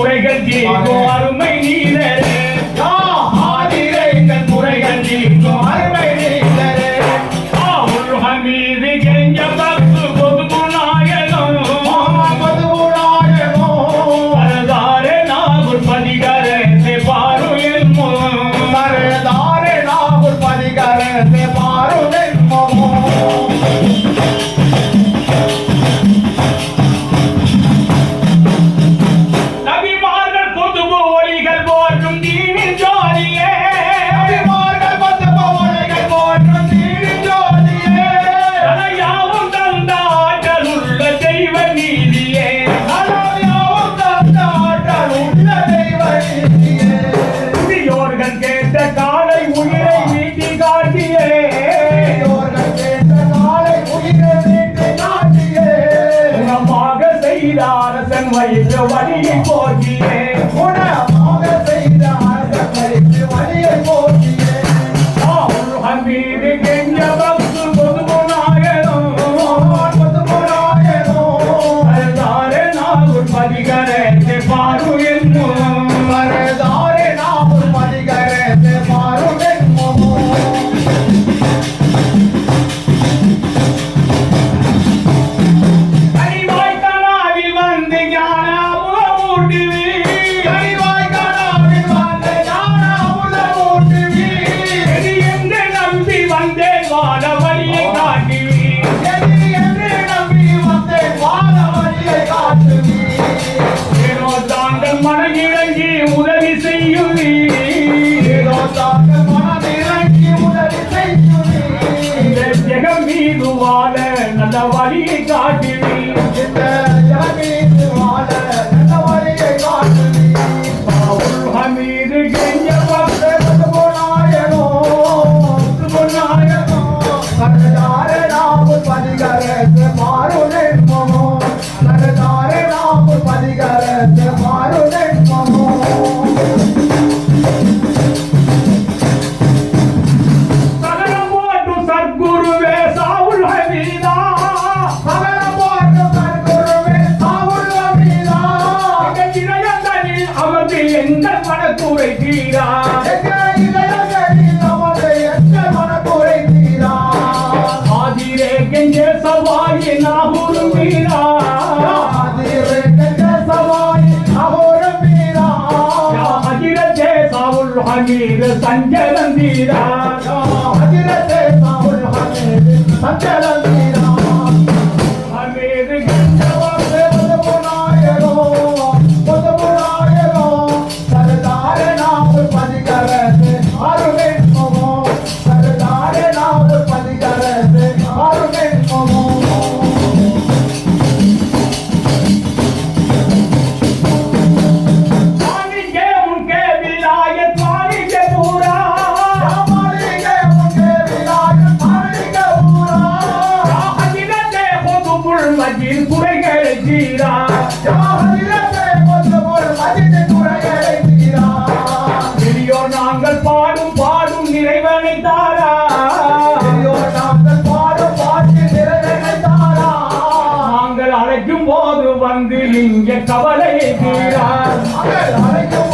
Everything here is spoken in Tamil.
குறைகள் தீர்வார் God got you. எந்த மனக்குறை தீரா. சஞ்சலம் தீரா சஞ்சலம் மத்தியில் குறைகளை தீரா. பெரியோ நாங்கள் பாடும் பாடும் நிறைவனை தாரா. நாங்கள் பாடும் பாட்டு நிறைவனை வந்து இங்கே கவலையை தீரா. அழைக்கும்